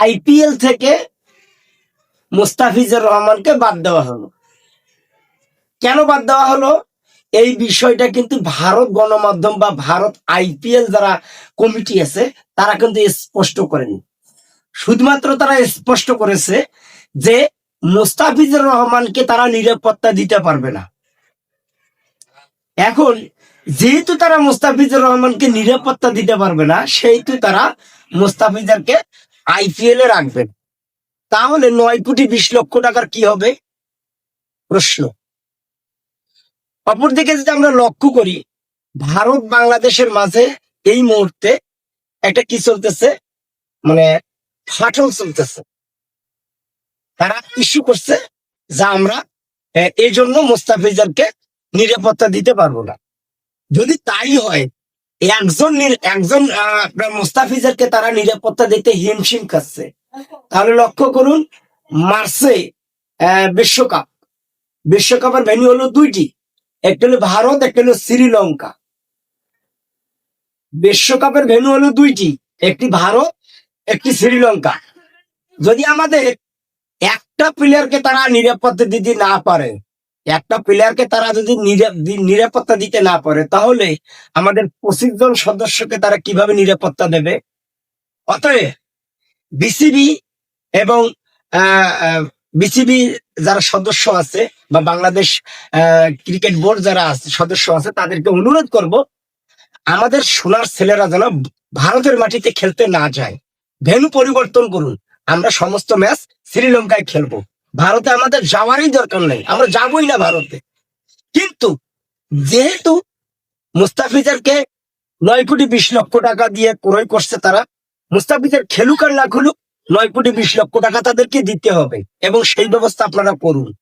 IPL থেকে মুস্তাফিজুর রহমানকে বাদ দেওয়া হলো। কেন বাদ দেওয়া হলো? এই বিষয়টা কিন্তু ভারত গণমাধ্যম বা ভারত আইপিএল যারা কমিটি আছে, তারা কিন্তু স্পষ্ট করেনি। শুধুমাত্র তারা স্পষ্ট করেছে যে মুস্তাফিজুর রহমানকে তারা নিরাপত্তা দিতে পারবে না। এখন যেহেতু তারা মুস্তাফিজুর রহমানকে নিরাপত্তা দিতে পারবে না, সেহেতু তারা মুস্তাফিজারকে আইপিএল এ রাখবেন। তাহলে নয় কোটি বিশ লক্ষ টাকার কি হবে? প্রশ্ন। অপরদিকে যদি আমরা লক্ষ্য করি, ভারত বাংলাদেশের মাঝে এই মুহূর্তে একটা কি চলতেছে? মানে ফাটল চলতেছে। তারা ইস্যু করছে যা আমরা এই জন্য মুস্তাফিজারকে নিরাপত্তা দিতে পারব না। যদি তাই হয় একজন একজন আপনার মুস্তাফিজারকে তারা নিরাপত্তা দিতে হিমশিম খাচ্ছে। তাহলে লক্ষ্য করুন মার্চে বিশ্বকাপ। বিশ্বকাপের ভেন্যু হলো দুইটি। একটা হলো ভারত, একটা হলো শ্রীলঙ্কা। বিশ্বকাপের ভেন্যু হলো দুইটি। একটি ভারত, একটি শ্রীলঙ্কা। যদি আমাদের একটা প্লেয়ারকে তারা নিরাপত্তা দিতে না পারে একটা প্লেয়ারকে তারা যদি নিরা- নিরাপত্তা দিতে না পারে, তাহলে আমাদের পঁচিশ জন সদস্যকে তারা কীভাবে নিরাপত্তা দেবে? অতএব বিসিবি এবং বিসিবি যারা সদস্য আছে বা বাংলাদেশ ক্রিকেট বোর্ড যারা আছে, সদস্য আছে, তাদেরকে অনুরোধ করব, আমাদের সোনার ছেলেরা যেন ভারতের মাটিতে খেলতে না যায়। ভেন্যু পরিবর্তন করুন। আমরা সমস্ত ম্যাচ শ্রীলঙ্কায় খেলব। ভারতে আমাদের যাওয়ারই দরকার নেই। আমরা যাবই না ভারতে। কিন্তু যেহেতু মুস্তাফিজারকে নয় কোটি বিশ লক্ষ টাকা দিয়ে ক্রয় করছে তারা, মুস্তাফিজার খেলুক আর না খেলুক, নয় কোটি বিশ লক্ষ টাকা তাদেরকে দিতে হবে। এবং সেই ব্যবস্থা আপনারা করুন।